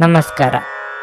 ನಮಸ್ಕಾರ.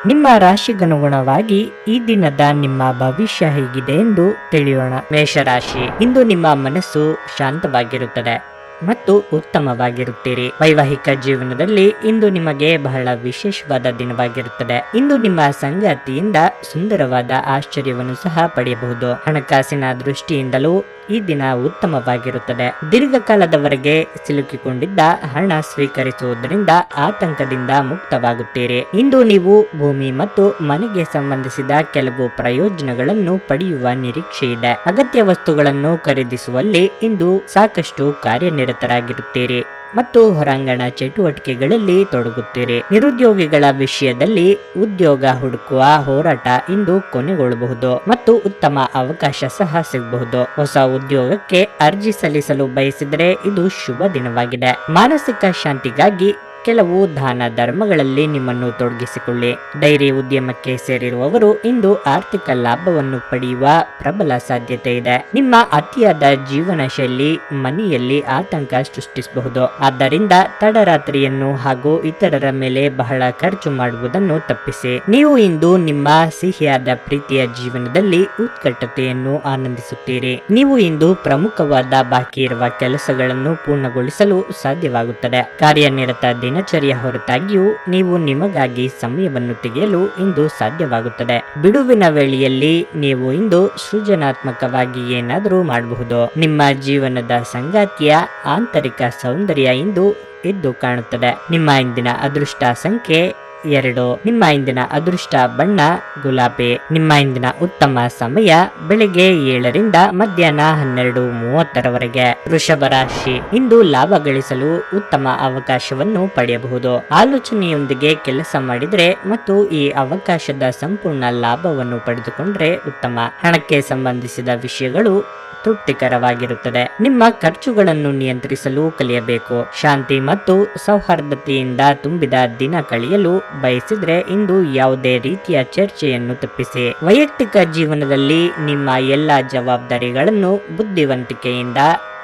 ನಿಮ್ಮ ರಾಶಿಗನುಗುಣವಾಗಿ ಈ ದಿನದ ನಿಮ್ಮ ಭವಿಷ್ಯ ಹೇಗಿದೆ ಎಂದು ತಿಳಿಯೋಣ. ಮೇಷರಾಶಿ, ಇಂದು ನಿಮ್ಮ ಮನಸ್ಸು ಶಾಂತವಾಗಿರುತ್ತದೆ ಮತ್ತು ಉತ್ತಮವಾಗಿರುತ್ತೀರಿ. ವೈವಾಹಿಕ ಜೀವನದಲ್ಲಿ ಇಂದು ನಿಮಗೆ ಬಹಳ ವಿಶೇಷವಾದ ದಿನವಾಗಿರುತ್ತದೆ. ಇಂದು ನಿಮ್ಮ ಸಂಗಾತಿಯಿಂದ ಸುಂದರವಾದ ಆಶ್ಚರ್ಯವನ್ನು ಸಹ ಪಡೆಯಬಹುದು. ಹಣಕಾಸಿನ ದೃಷ್ಟಿಯಿಂದಲೂ ಈ ದಿನ ಉತ್ತಮವಾಗಿರುತ್ತದೆ. ದೀರ್ಘಕಾಲದವರೆಗೆ ಸಿಲುಕಿಕೊಂಡಿದ್ದ ಹಣ ಸ್ವೀಕರಿಸುವುದರಿಂದ ಆತಂಕದಿಂದ ಮುಕ್ತವಾಗುತ್ತೀರಿ. ಇಂದು ನೀವು ಭೂಮಿ ಮತ್ತು ಮನೆಗೆ ಸಂಬಂಧಿಸಿದ ಕೆಲವು ಪ್ರಯೋಜನಗಳನ್ನು ಪಡೆಯುವ ನಿರೀಕ್ಷೆ ಇದೆ. ಅಗತ್ಯ ವಸ್ತುಗಳನ್ನು ಖರೀದಿಸುವಲ್ಲಿ ಇಂದು ಸಾಕಷ್ಟು ಕಾರ್ಯನಿರತರಾಗಿರುತ್ತೀರಿ. ಮತ್ತು ಹೊರಾಂಗಣ ಚಟುವಟಿಕೆಗಳಲ್ಲಿ ತೊಡಗುತ್ತೀರಿ. ನಿರುದ್ಯೋಗಿಗಳ ವಿಷಯದಲ್ಲಿ ಉದ್ಯೋಗ ಹುಡುಕುವ ಹೋರಾಟ ಇಂದು ಕೊನೆಗೊಳ್ಳಬಹುದು ಮತ್ತು ಉತ್ತಮ ಅವಕಾಶ ಸಹ ಸಿಗಬಹುದು. ಹೊಸ ಉದ್ಯೋಗಕ್ಕೆ ಅರ್ಜಿ ಸಲ್ಲಿಸಲು ಬಯಸಿದರೆ ಇದು ಶುಭ ದಿನವಾಗಿದೆ. ಮಾನಸಿಕ ಶಾಂತಿಗಾಗಿ ಕೆಲವು ದಾನ ಧರ್ಮಗಳಲ್ಲಿ ನಿಮ್ಮನ್ನು ತೊಡಗಿಸಿಕೊಳ್ಳಿ. ಡೈರಿ ಉದ್ಯಮಕ್ಕೆ ಸೇರಿರುವವರು ಇಂದು ಆರ್ಥಿಕ ಲಾಭವನ್ನು ಪಡೆಯುವ ಪ್ರಬಲ ಸಾಧ್ಯತೆ ಇದೆ. ನಿಮ್ಮ ಅತಿಯಾದ ಜೀವನ ಶೈಲಿ ಮನೆಯಲ್ಲಿ ಆತಂಕ ಸೃಷ್ಟಿಸಬಹುದು. ಆದ್ದರಿಂದ ತಡರಾತ್ರಿಯನ್ನು ಹಾಗೂ ಇತರರ ಮೇಲೆ ಬಹಳ ಖರ್ಚು ಮಾಡುವುದನ್ನು ತಪ್ಪಿಸಿ. ನೀವು ಇಂದು ನಿಮ್ಮ ಸಿಹಿಯಾದ ಪ್ರೀತಿಯ ಜೀವನದಲ್ಲಿ ಉತ್ಕಟತೆಯನ್ನು ಆನಂದಿಸುತ್ತೀರಿ. ನೀವು ಇಂದು ಪ್ರಮುಖವಾದ ಬಾಕಿ ಇರುವ ಕೆಲಸಗಳನ್ನು ಪೂರ್ಣಗೊಳಿಸಲು ಸಾಧ್ಯವಾಗುತ್ತದೆ. ಕಾರ್ಯನಿರತ ದಿನಚರಿಯ ಹೊರತಾಗಿಯೂ ನೀವು ನಿಮಗಾಗಿ ಸಮಯವನ್ನು ತೆಗೆಯಲು ಇಂದು ಸಾಧ್ಯವಾಗುತ್ತದೆ. ಬಿಡುವಿನ ವೇಳೆಯಲ್ಲಿ ನೀವು ಇಂದು ಸೃಜನಾತ್ಮಕವಾಗಿ ಏನಾದರೂ ಮಾಡಬಹುದು. ನಿಮ್ಮ ಜೀವನದ ಸಂಗಾತಿಯ ಆಂತರಿಕ ಸೌಂದರ್ಯ ಇಂದು ಎದ್ದು ಕಾಣುತ್ತದೆ. ನಿಮ್ಮ ಇಂದಿನ ಅದೃಷ್ಟ ಸಂಖ್ಯೆ ಎರಡು. ನಿಮ್ಮ ಇಂದಿನ ಅದೃಷ್ಟ ಬಣ್ಣ, ಗುಲಾಬಿ. ನಿಮ್ಮ ಇಂದಿನ ಉತ್ತಮ ಸಮಯ ಬೆಳಿಗ್ಗೆ ಏಳರಿಂದ ಮಧ್ಯಾಹ್ನ ಹನ್ನೆರಡು ಮೂವತ್ತರವರೆಗೆ. ವೃಷಭ ರಾಶಿ. ಇಂದು ಲಾಭ ಗಳಿಸಲು ಉತ್ತಮ ಅವಕಾಶವನ್ನು ಪಡೆಯಬಹುದು. ಆಲೋಚನೆಯೊಂದಿಗೆ ಕೆಲಸ ಮಾಡಿದ್ರೆ ಮತ್ತು ಈ ಅವಕಾಶದ ಸಂಪೂರ್ಣ ಲಾಭವನ್ನು ಪಡೆದುಕೊಂಡ್ರೆ ಉತ್ತಮ. ಹಣಕ್ಕೆ ಸಂಬಂಧಿಸಿದ ವಿಷಯಗಳು ತೃಪ್ತಿಕರವಾಗಿರುತ್ತದೆ. ನಿಮ್ಮ ಖರ್ಚುಗಳನ್ನು ನಿಯಂತ್ರಿಸಲು ಕಲಿಯಬೇಕು. ಶಾಂತಿ ಮತ್ತು ಸೌಹಾರ್ದತೆಯಿಂದ ತುಂಬಿದ ದಿನ ಕಳೆಯಲು ಬಯಸಿದ್ರೆ ಇಂದು ಯಾವುದೇ ರೀತಿಯ ಚರ್ಚೆಯನ್ನು ತಪ್ಪಿಸಿ. ವೈಯಕ್ತಿಕ ಜೀವನದಲ್ಲಿ ನಿಮ್ಮ ಎಲ್ಲ ಜವಾಬ್ದಾರಿಗಳನ್ನು ಬುದ್ಧಿವಂತಿಕೆಯಿಂದ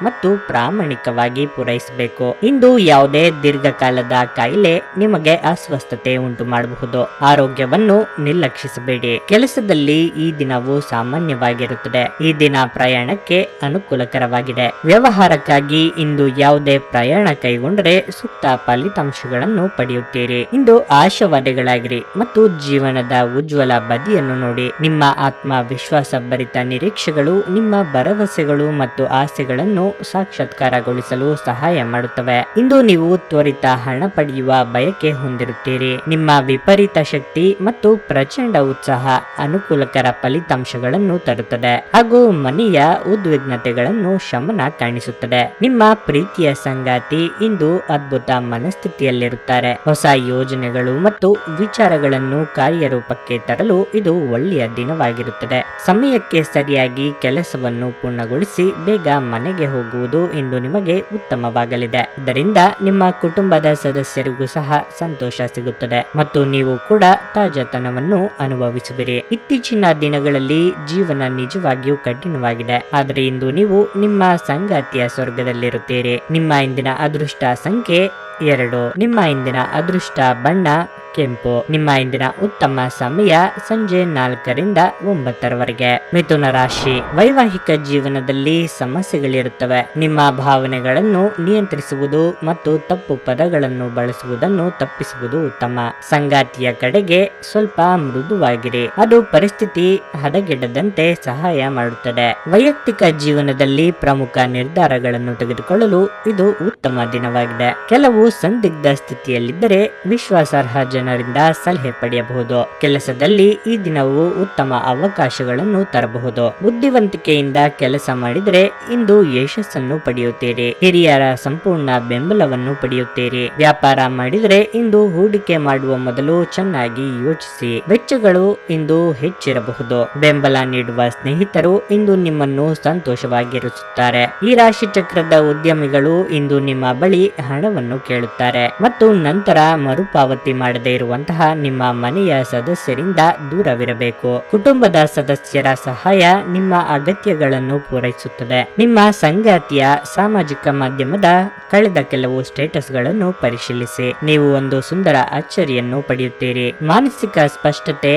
ಮತ್ತು ಪ್ರಾಮಾಣಿಕವಾಗಿ ಪೂರೈಸಬೇಕು. ಇಂದು ಯಾವುದೇ ದೀರ್ಘಕಾಲದ ಕಾಯಿಲೆ ನಿಮಗೆ ಅಸ್ವಸ್ಥತೆ ಉಂಟು ಮಾಡಬಹುದು ಆರೋಗ್ಯವನ್ನು ನಿರ್ಲಕ್ಷಿಸಬೇಡಿ. ಕೆಲಸದಲ್ಲಿ ಈ ದಿನವು ಸಾಮಾನ್ಯವಾಗಿರುತ್ತದೆ. ಈ ದಿನ ಪ್ರಯಾಣಕ್ಕೆ ಅನುಕೂಲಕರವಾಗಿದೆ. ವ್ಯವಹಾರಕ್ಕಾಗಿ ಇಂದು ಯಾವುದೇ ಪ್ರಯಾಣ ಕೈಗೊಂಡರೆ ಸೂಕ್ತ ಫಲಿತಾಂಶಗಳನ್ನು ಪಡೆಯುತ್ತೀರಿ. ಇಂದು ಆಶಾವಾದಿಗಳಾಗಿರಿ ಮತ್ತು ಜೀವನದ ಉಜ್ವಲ ಬದಿಯನ್ನು ನೋಡಿ. ನಿಮ್ಮ ಆತ್ಮವಿಶ್ವಾಸ ಭರಿತ ನಿರೀಕ್ಷೆಗಳು, ನಿಮ್ಮ ಭರವಸೆಗಳು ಮತ್ತು ಆಸೆಗಳನ್ನು ಸಾಕ್ಷಾತ್ಕಾರಗೊಳಿಸಲು ಸಹಾಯ ಮಾಡುತ್ತವೆ. ಇಂದು ನೀವು ತ್ವರಿತ ಹಣ ಪಡೆಯುವ ಬಯಕೆ ಹೊಂದಿರುತ್ತೀರಿ. ನಿಮ್ಮ ವಿಪರೀತ ಶಕ್ತಿ ಮತ್ತು ಪ್ರಚಂಡ ಉತ್ಸಾಹ ಅನುಕೂಲಕರ ಫಲಿತಾಂಶಗಳನ್ನು ತರುತ್ತದೆ. ಹಾಗೂ ಮನೆಯ ಉದ್ವಿಗ್ನತೆಗಳನ್ನು ಶಮನ ಕಾಣಿಸುತ್ತದೆ. ನಿಮ್ಮ ಪ್ರೀತಿಯ ಸಂಗಾತಿ ಇಂದು ಅದ್ಭುತ ಮನಸ್ಥಿತಿಯಲ್ಲಿರುತ್ತಾರೆ. ಹೊಸ ಯೋಜನೆಗಳು ಮತ್ತು ವಿಚಾರಗಳನ್ನು ಕಾರ್ಯರೂಪಕ್ಕೆ ತರಲು ಇದು ಒಳ್ಳೆಯ ದಿನವಾಗಿರುತ್ತದೆ. ಸಮಯಕ್ಕೆ ಸರಿಯಾಗಿ ಕೆಲಸವನ್ನು ಪೂರ್ಣಗೊಳಿಸಿ ಬೇಗ ಮನೆಗೆ ಹೋಗುವುದು ಇಂದು ನಿಮಗೆ ಉತ್ತಮವಾಗಲಿದೆ. ಇದರಿಂದ ನಿಮ್ಮ ಕುಟುಂಬದ ಸದಸ್ಯರಿಗೂ ಸಹ ಸಂತೋಷ ಸಿಗುತ್ತದೆ. ಮತ್ತು ನೀವು ಕೂಡ ತಾಜಾತನವನ್ನು ಅನುಭವಿಸುವಿರಿ. ಇತ್ತೀಚಿನ ದಿನಗಳಲ್ಲಿ ಜೀವನ ನಿಜವಾಗಿಯೂ ಕಠಿಣವಾಗಿದೆ. ಆದರೆ ಇಂದು ನೀವು ನಿಮ್ಮ ಸಂಗಾತಿಯ ಸ್ವರ್ಗದಲ್ಲಿರುತ್ತೀರಿ. ನಿಮ್ಮ ಇಂದಿನ ಅದೃಷ್ಟ ಸಂಖ್ಯೆ ಎರಡು. ನಿಮ್ಮ ಇಂದಿನ ಅದೃಷ್ಟ ಬಣ್ಣ, ಕೆಂಪು. ನಿಮ್ಮ ಇಂದಿನ ಉತ್ತಮ ಸಮಯ ಸಂಜೆ ನಾಲ್ಕರಿಂದ ಒಂಬತ್ತರವರೆಗೆ. ಮಿಥುನ ರಾಶಿ. ವೈವಾಹಿಕ ಜೀವನದಲ್ಲಿ ಸಮಸ್ಯೆಗಳಿರುತ್ತವೆ. ನಿಮ್ಮ ಭಾವನೆಗಳನ್ನು ನಿಯಂತ್ರಿಸುವುದು ಮತ್ತು ತಪ್ಪು ಪದಗಳನ್ನು ಬಳಸುವುದನ್ನು ತಪ್ಪಿಸುವುದು ಉತ್ತಮ. ಸಂಗಾತಿಯ ಕಡೆಗೆ ಸ್ವಲ್ಪ ಮೃದುವಾಗಿರಿ. ಅದು ಪರಿಸ್ಥಿತಿ ಹದಗೆಡದಂತೆ ಸಹಾಯ ಮಾಡುತ್ತದೆ. ವೈಯಕ್ತಿಕ ಜೀವನದಲ್ಲಿ ಪ್ರಮುಖ ನಿರ್ಧಾರಗಳನ್ನು ತೆಗೆದುಕೊಳ್ಳಲು ಇದು ಉತ್ತಮ ದಿನವಾಗಿದೆ. ಕೆಲವು ಸಂದಿಗ್ಧ ಸ್ಥಿತಿಯಲ್ಲಿದ್ದರೆ ವಿಶ್ವಾಸಾರ್ಹ ಜನರಿಂದ ಸಲಹೆ ಪಡೆಯಬಹುದು. ಕೆಲಸದಲ್ಲಿ ಈ ದಿನವು ಉತ್ತಮ ಅವಕಾಶಗಳನ್ನು ತರಬಹುದು. ಬುದ್ಧಿವಂತಿಕೆಯಿಂದ ಕೆಲಸ ಮಾಡಿದರೆ ಇಂದು ಯಶಸ್ಸನ್ನು ಪಡೆಯುತ್ತೀರಿ. ಹಿರಿಯರ ಸಂಪೂರ್ಣ ಬೆಂಬಲವನ್ನು ಪಡೆಯುತ್ತೀರಿ. ವ್ಯಾಪಾರ ಮಾಡಿದರೆ ಇಂದು ಹೂಡಿಕೆ ಮಾಡುವ ಮೊದಲು ಚೆನ್ನಾಗಿ ಯೋಚಿಸಿ. ವೆಚ್ಚಗಳು ಇಂದು ಹೆಚ್ಚಿರಬಹುದು. ಬೆಂಬಲ ನೀಡುವ ಸ್ನೇಹಿತರು ಇಂದು ನಿಮ್ಮನ್ನು ಸಂತೋಷವಾಗಿರಿಸುತ್ತಾರೆ. ಈ ರಾಶಿ ಚಕ್ರದ ಉದ್ಯಮಿಗಳು ಇಂದು ನಿಮ್ಮ ಬಳಿ ಹಣವನ್ನು ಕೇಳುತ್ತಾರೆ. ಮತ್ತು ನಂತರ ಮರುಪಾವತಿ ಮಾಡದೇ ಇರುವಂತಹ ನಿಮ್ಮ ಮನೆಯ ಸದಸ್ಯರಿಂದ ದೂರವಿರಬೇಕು. ಕುಟುಂಬದ ಸದಸ್ಯರ ಸಹಾಯ ನಿಮ್ಮ ಅಗತ್ಯಗಳನ್ನು ಪೂರೈಸುತ್ತದೆ. ನಿಮ್ಮ ಸಂಗಾತಿಯ ಸಾಮಾಜಿಕ ಮಾಧ್ಯಮದ ಕಳೆದ ಕೆಲವು ಸ್ಟೇಟಸ್ಗಳನ್ನು ಪರಿಶೀಲಿಸಿ. ನೀವು ಒಂದು ಸುಂದರ ಅಚ್ಚರಿಯನ್ನು ಪಡೆಯುತ್ತೀರಿ. ಮಾನಸಿಕ ಸ್ಪಷ್ಟತೆ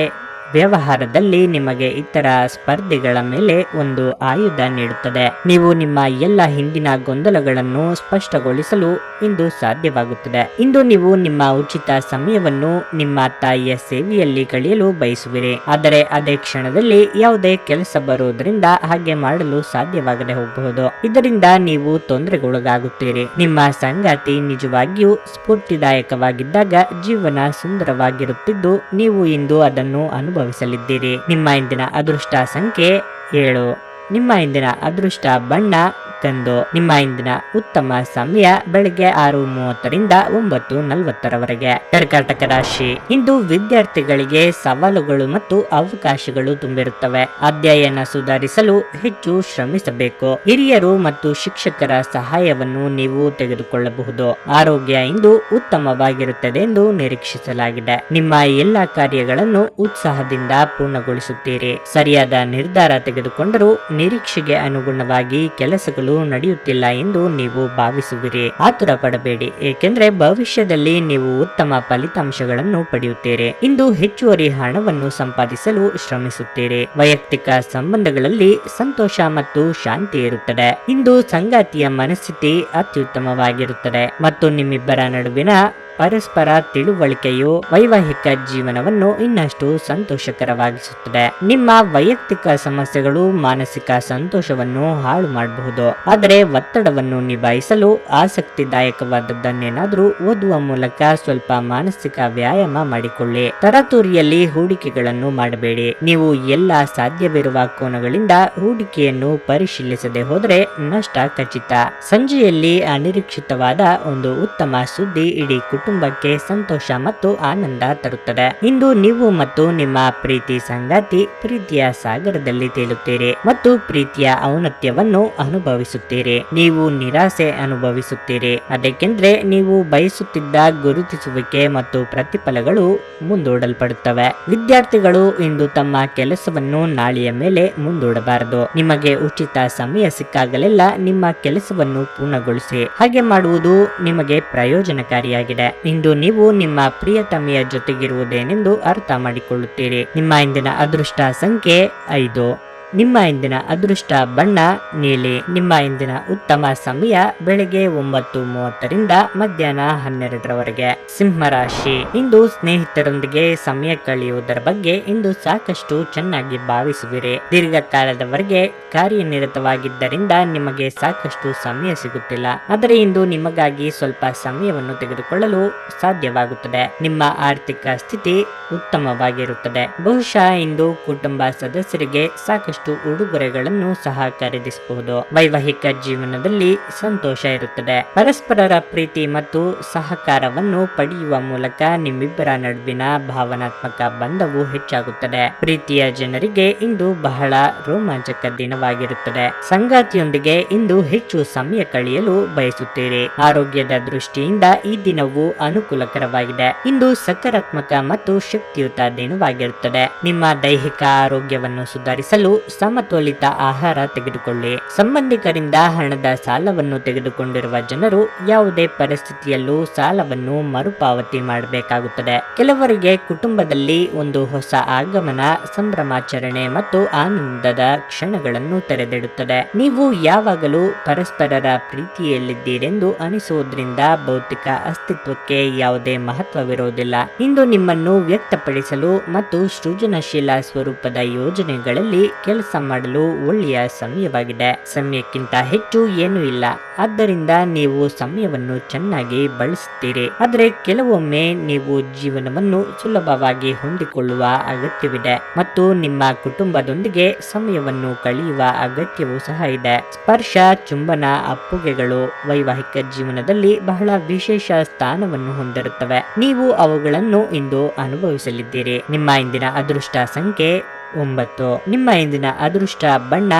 ವ್ಯವಹಾರದಲ್ಲಿ ನಿಮಗೆ ಇತರ ಸ್ಪರ್ಧಿಗಳ ಮೇಲೆ ಒಂದು ಆಯುಧ ನೀಡುತ್ತದೆ. ನೀವು ನಿಮ್ಮ ಎಲ್ಲ ಹಿಂದಿನ ಗೊಂದಲಗಳನ್ನು ಸ್ಪಷ್ಟಗೊಳಿಸಲು ಇಂದು ಸಾಧ್ಯವಾಗುತ್ತದೆ. ಇಂದು ನೀವು ನಿಮ್ಮ ಉಚಿತ ಸಮಯವನ್ನು ನಿಮ್ಮ ತಾಯಿಯ ಸೇವೆಯಲ್ಲಿ ಕಳೆಯಲು ಬಯಸುವಿರಿ. ಆದರೆ ಅದೇ ಕ್ಷಣದಲ್ಲಿ ಯಾವುದೇ ಕೆಲಸ ಬರುವುದರಿಂದ ಹಾಗೆ ಮಾಡಲು ಸಾಧ್ಯವಾಗದೆ ಹೋಗಬಹುದು. ಇದರಿಂದ ನೀವು ತೊಂದರೆಗೊಳಗಾಗುತ್ತೀರಿ. ನಿಮ್ಮ ಸಂಗಾತಿ ನಿಜವಾಗಿಯೂ ಸ್ಫೂರ್ತಿದಾಯಕವಾಗಿದ್ದಾಗ ಜೀವನ ಸುಂದರವಾಗಿರುತ್ತಿದ್ದು, ನೀವು ಇಂದು ಅದನ್ನು ಅನುಭವಿಸಲಿದ್ದೀರಿ. ನಿಮ್ಮ ಇಂದಿನ ಅದೃಷ್ಟ ಸಂಖ್ಯೆ ಏಳು. ನಿಮ್ಮ ಇಂದಿನ ಅದೃಷ್ಟ ಬಣ್ಣ ಕಂದು ನಿಮ್ಮ ಇಂದಿನ ಉತ್ತಮ ಸಮಯ ಬೆಳಗ್ಗೆ ಆರು ಮೂವತ್ತರಿಂದ ಒಂಬತ್ತು ನಲವತ್ತರವರೆಗೆ ಕರ್ಕಾಟಕ ರಾಶಿ. ಇಂದು ವಿದ್ಯಾರ್ಥಿಗಳಿಗೆ ಸವಾಲುಗಳು ಮತ್ತು ಅವಕಾಶಗಳು ತುಂಬಿರುತ್ತವೆ. ಅಧ್ಯಯನ ಸುಧಾರಿಸಲು ಹೆಚ್ಚು ಶ್ರಮಿಸಬೇಕು. ಹಿರಿಯರು ಮತ್ತು ಶಿಕ್ಷಕರ ಸಹಾಯವನ್ನು ನೀವು ತೆಗೆದುಕೊಳ್ಳಬಹುದು. ಆರೋಗ್ಯ ಇಂದು ಉತ್ತಮವಾಗಿರುತ್ತದೆ ಎಂದು ನಿರೀಕ್ಷಿಸಲಾಗಿದೆ. ನಿಮ್ಮ ಎಲ್ಲಾ ಕಾರ್ಯಗಳನ್ನು ಉತ್ಸಾಹದಿಂದ ಪೂರ್ಣಗೊಳಿಸುತ್ತೀರಿ. ಸರಿಯಾದ ನಿರ್ಧಾರ ತೆಗೆದುಕೊಂಡರೂ ನಿರೀಕ್ಷೆಗೆ ಅನುಗುಣವಾಗಿ ಕೆಲಸಗಳು ನಡೆಯುತ್ತಿಲ್ಲ ಎಂದು ನೀವು ಭಾವಿಸುವಿರಿ. ಆತುರ ಪಡಬೇಡಿ ಏಕೆಂದ್ರೆ ಭವಿಷ್ಯದಲ್ಲಿ ನೀವು ಉತ್ತಮ ಫಲಿತಾಂಶಗಳನ್ನು ಪಡೆಯುತ್ತೀರಿ. ಇಂದು ಹೆಚ್ಚುವರಿ ಹಣವನ್ನು ಸಂಪಾದಿಸಲು ಶ್ರಮಿಸುತ್ತೀರಿ. ವೈಯಕ್ತಿಕ ಸಂಬಂಧಗಳಲ್ಲಿ ಸಂತೋಷ ಮತ್ತು ಶಾಂತಿ ಇರುತ್ತದೆ. ಇಂದು ಸಂಗಾತಿಯ ಮನಸ್ಥಿತಿ ಅತ್ಯುತ್ತಮವಾಗಿರುತ್ತದೆ. ಮತ್ತು ನಿಮ್ಮಿಬ್ಬರ ನಡುವಿನ ಪರಸ್ಪರ ತಿಳುವಳಿಕೆಯು ವೈವಾಹಿಕ ಜೀವನವನ್ನು ಇನ್ನಷ್ಟು ಸಂತೋಷಕರವಾಗಿಸುತ್ತದೆ. ನಿಮ್ಮ ವೈಯಕ್ತಿಕ ಸಮಸ್ಯೆಗಳು ಮಾನಸಿಕ ಸಂತೋಷವನ್ನು ಹಾಳು ಮಾಡಬಹುದು. ಆದರೆ ಒತ್ತಡವನ್ನು ನಿಭಾಯಿಸಲು ಆಸಕ್ತಿದಾಯಕವಾದದ್ದನ್ನೇನಾದರೂ ಓದುವ ಮೂಲಕ ಸ್ವಲ್ಪ ಮಾನಸಿಕ ವ್ಯಾಯಾಮ ಮಾಡಿಕೊಳ್ಳಿ. ತರತೂರಿಯಲ್ಲಿ ಹೂಡಿಕೆಗಳನ್ನು ಮಾಡಬೇಡಿ. ನೀವು ಎಲ್ಲ ಸಾಧ್ಯವಿರುವ ಕೋನಗಳಿಂದ ಹೂಡಿಕೆಯನ್ನು ಪರಿಶೀಲಿಸದೆ ಹೋದರೆ ನಷ್ಟ ಖಚಿತ. ಸಂಜೆಯಲ್ಲಿ ಅನಿರೀಕ್ಷಿತವಾದ ಒಂದು ಉತ್ತಮ ಸುದ್ದಿ ಇಡೀ ಕುಟುಂಬಕ್ಕೆ ಸಂತೋಷ ಮತ್ತು ಆನಂದ ತರುತ್ತದೆ. ಇಂದು ನೀವು ಮತ್ತು ನಿಮ್ಮ ಪ್ರೀತಿ ಸಂಗಾತಿ ಪ್ರೀತಿಯ ಸಾಗರದಲ್ಲಿ ತೇಲುತ್ತೀರಿ ಮತ್ತು ಪ್ರೀತಿಯ ಔನತ್ಯವನ್ನು ಅನುಭವಿಸುತ್ತೀರಿ. ನೀವು ನಿರಾಸೆ ಅನುಭವಿಸುತ್ತೀರಿ. ಅದಕ್ಕೆಂದ್ರೆ ನೀವು ಬಯಸುತ್ತಿದ್ದ ಗುರುತಿಸುವಿಕೆ ಮತ್ತು ಪ್ರತಿಫಲಗಳು ಮುಂದೂಡಲ್ಪಡುತ್ತವೆ. ವಿದ್ಯಾರ್ಥಿಗಳು ಇಂದು ತಮ್ಮ ಕೆಲಸವನ್ನು ನಾಳೆಯ ಮೇಲೆ ಮುಂದೂಡಬಾರದು. ನಿಮಗೆ ಉಚಿತ ಸಮಯ ಸಿಕ್ಕಾಗಲೆಲ್ಲ ನಿಮ್ಮ ಕೆಲಸವನ್ನು ಪೂರ್ಣಗೊಳಿಸಿ. ಹಾಗೆ ಮಾಡುವುದು ನಿಮಗೆ ಪ್ರಯೋಜನಕಾರಿಯಾಗಿದೆ. ಇಂದು ನೀವು ನಿಮ್ಮ ಪ್ರಿಯತಮೆಯ ಜೊತೆಗಿರುವುದೇನೆಂದು ಅರ್ಥ ಮಾಡಿಕೊಳ್ಳುತ್ತೀರಿ. ನಿಮ್ಮ ಇಂದಿನ ಅದೃಷ್ಟ ಸಂಖ್ಯೆ ಐದು. ನಿಮ್ಮ ಇಂದಿನ ಅದೃಷ್ಟ ಬಣ್ಣ, ನೀಲಿ. ನಿಮ್ಮ ಇಂದಿನ ಉತ್ತಮ ಸಮಯ ಬೆಳಿಗ್ಗೆ ಒಂಬತ್ತು ಮೂವತ್ತರಿಂದ ಮಧ್ಯಾಹ್ನ ಹನ್ನೆರಡರವರೆಗೆ. ಸಿಂಹರಾಶಿ. ಇಂದು ಸ್ನೇಹಿತರೊಂದಿಗೆ ಸಮಯ ಕಳೆಯುವುದರ ಬಗ್ಗೆ ಇಂದು ಸಾಕಷ್ಟು ಚೆನ್ನಾಗಿ ಭಾವಿಸುವಿರಿ. ದೀರ್ಘಕಾಲದವರೆಗೆ ಕಾರ್ಯನಿರತವಾಗಿದ್ದರಿಂದ ನಿಮಗೆ ಸಾಕಷ್ಟು ಸಮಯ ಸಿಗುತ್ತಿಲ್ಲ. ಆದರೆ ಇಂದು ನಿಮಗಾಗಿ ಸ್ವಲ್ಪ ಸಮಯವನ್ನು ತೆಗೆದುಕೊಳ್ಳಲು ಸಾಧ್ಯವಾಗುತ್ತದೆ. ನಿಮ್ಮ ಆರ್ಥಿಕ ಸ್ಥಿತಿ ಉತ್ತಮವಾಗಿರುತ್ತದೆ. ಬಹುಶಃ ಇಂದು ಕುಟುಂಬ ಸದಸ್ಯರಿಗೆ ಸಾಕಷ್ಟು ಉಡುಗೊರೆಗಳನ್ನು ಸಹ ಖರೀದಿಸಬಹುದು. ವೈವಾಹಿಕ ಜೀವನದಲ್ಲಿ ಸಂತೋಷ ಇರುತ್ತದೆ. ಪರಸ್ಪರರ ಪ್ರೀತಿ ಮತ್ತು ಸಹಕಾರವನ್ನು ಪಡೆಯುವ ಮೂಲಕ ನಿಮ್ಮಿಬ್ಬರ ನಡುವಿನ ಭಾವನಾತ್ಮಕ ಬಂಧವು ಹೆಚ್ಚಾಗುತ್ತದೆ. ಪ್ರೀತಿಯ ಜನರಿಗೆ ಇಂದು ಬಹಳ ರೋಮಾಂಚಕ ದಿನವಾಗಿರುತ್ತದೆ. ಸಂಗಾತಿಯೊಂದಿಗೆ ಇಂದು ಹೆಚ್ಚು ಸಮಯ ಕಳೆಯಲು ಬಯಸುತ್ತೀರಿ. ಆರೋಗ್ಯದ ದೃಷ್ಟಿಯಿಂದ ಈ ದಿನವು ಅನುಕೂಲಕರವಾಗಿದೆ. ಇಂದು ಸಕಾರಾತ್ಮಕ ಮತ್ತು ಶಕ್ತಿಯುತ ದಿನವಾಗಿರುತ್ತದೆ. ನಿಮ್ಮ ದೈಹಿಕ ಆರೋಗ್ಯವನ್ನು ಸುಧಾರಿಸಲು ಸಮತೋಲಿತ ಆಹಾರ ತೆಗೆದುಕೊಳ್ಳಿ. ಸಂಬಂಧಿಕರಿಂದ ಹಣದ ಸಾಲವನ್ನು ತೆಗೆದುಕೊಂಡಿರುವ ಜನರು ಯಾವುದೇ ಪರಿಸ್ಥಿತಿಯಲ್ಲೂ ಸಾಲವನ್ನು ಮರುಪಾವತಿ ಮಾಡಬೇಕಾಗುತ್ತದೆ. ಕೆಲವರಿಗೆ ಕುಟುಂಬದಲ್ಲಿ ಒಂದು ಹೊಸ ಆಗಮನ, ಸಂಭ್ರಮಾಚರಣೆ ಮತ್ತು ಆನಂದದ ಕ್ಷಣಗಳನ್ನು ತೆರೆದಿಡುತ್ತದೆ. ನೀವು ಯಾವಾಗಲೂ ಪರಸ್ಪರರ ಪ್ರೀತಿಯಲ್ಲಿದ್ದೀರೆಂದು ಅನಿಸುವುದರಿಂದ ಭೌತಿಕ ಅಸ್ತಿತ್ವಕ್ಕೆ ಯಾವುದೇ ಮಹತ್ವವಿರುವುದಿಲ್ಲ. ಇಂದು ನಿಮ್ಮನ್ನು ವ್ಯಕ್ತಪಡಿಸಲು ಮತ್ತು ಸೃಜನಶೀಲ ಸ್ವರೂಪದ ಯೋಜನೆಗಳಲ್ಲಿ ಕೆಲಸ ಮಾಡಲು ಒಳ್ಳೆಯ ಸಮಯವಾಗಿದೆ. ಸಮಯಕ್ಕಿಂತ ಹೆಚ್ಚು ಏನೂ ಇಲ್ಲ. ಆದ್ದರಿಂದ ನೀವು ಸಮಯವನ್ನು ಚೆನ್ನಾಗಿ ಬಳಸುತ್ತೀರಿ. ಆದರೆ ಕೆಲವೊಮ್ಮೆ ನೀವು ಜೀವನವನ್ನು ಸುಲಭವಾಗಿ ಹೊಂದಿಕೊಳ್ಳುವ ಅಗತ್ಯವಿದೆ ಮತ್ತು ನಿಮ್ಮ ಕುಟುಂಬದೊಂದಿಗೆ ಸಮಯವನ್ನು ಕಳೆಯುವ ಅಗತ್ಯವೂ ಸಹ ಇದೆ. ಸ್ಪರ್ಶ, ಚುಂಬನ ಅಪ್ಪುಗೆಗಳು ವೈವಾಹಿಕ ಜೀವನದಲ್ಲಿ ಬಹಳ ವಿಶೇಷ ಸ್ಥಾನವನ್ನು ಹೊಂದಿರುತ್ತವೆ. ನೀವು ಅವುಗಳನ್ನು ಇಂದು ಅನುಭವಿಸಲಿದ್ದೀರಿ. ನಿಮ್ಮ ಇಂದಿನ ಅದೃಷ್ಟ ಸಂಖ್ಯೆ ಒಂಬತ್ತು. ನಿಮ್ಮ ಇಂದಿನ ಅದೃಷ್ಟ ಬಣ್ಣ,